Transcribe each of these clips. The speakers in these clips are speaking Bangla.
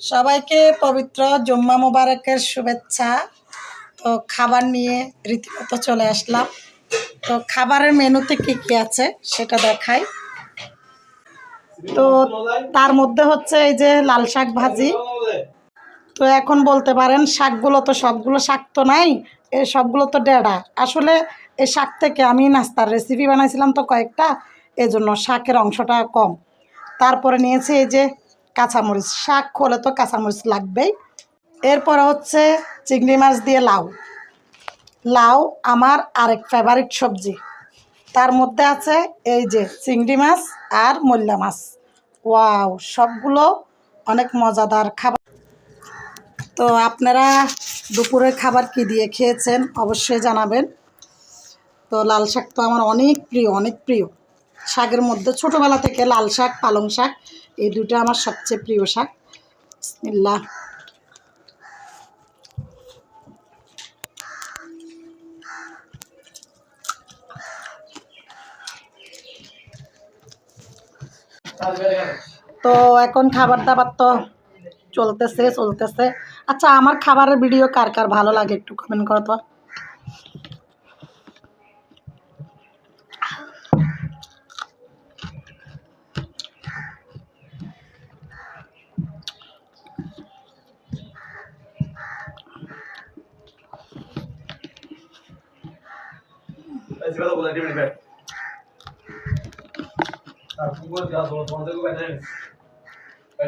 সবাইকে পবিত্র জুম্মা মোবারকের শুভেচ্ছা। তো খাবার নিয়ে রীতিমতো চলে আসলাম। তো খাবারের মেনুতে কী কী আছে সেটা দেখাই। তো তার মধ্যে হচ্ছে এই যে লাল শাক ভাজি। তো এখন বলতে পারেন শাকগুলো তো সবগুলো শাক তো নাই এই সবগুলো তো ডেড়া। আসলে এই শাক থেকে আমি নাস্তার রেসিপি বানাইছিলাম তো কয়েকটা, এজন্য শাকের অংশটা কম। তারপরে নিয়েছি এই যে কাঁচামরিচ, শাক হলে তো কাঁচামরিচ লাগবেই। এরপরে হচ্ছে চিংড়ি মাছ দিয়ে লাউ। লাউ আমার আরেক ফেভারিট সবজি। তার মধ্যে আছে এই যে চিংড়ি মাছ আর মল্লা মাছ। ওয়াও, সবগুলো অনেক মজাদার খাবার। তো আপনারা দুপুরের খাবার কি দিয়ে খেয়েছেন অবশ্যই জানাবেন। তো লাল শাক তো আমার অনেক প্রিয় অনেক প্রিয়। শাকের মধ্যে ছোটোবেলা থেকে লাল শাক, পালং শাক, এই দুটো আমার সবচেয়ে প্রিয় শাক। বিসমিল্লাহ। তো এখন খাবার দাবার তো চলতেছে চলতেছে। আচ্ছা আমার খাবারের ভিডিও কার কার ভালো লাগে একটু কমেন্ট করো তো। Esse cara bola de velho. Tá, com quanto ela falou, quanto eu vai dar? Vai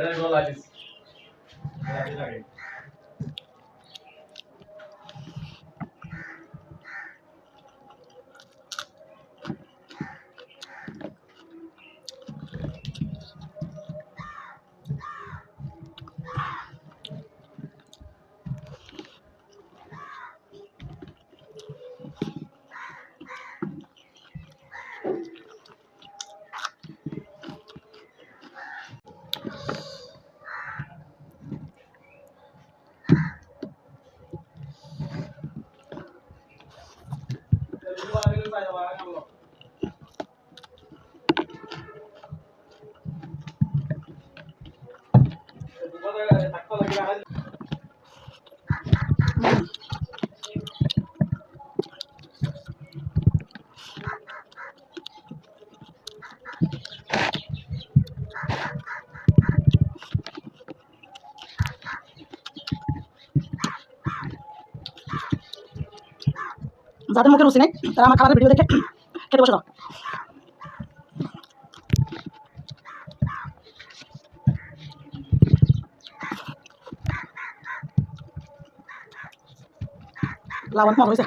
যাদের মুখে রুচি নেই তারা আমার খাবারের ভিডিও দেখে খেতে বসে দাও। เราวันพองไม่ใช่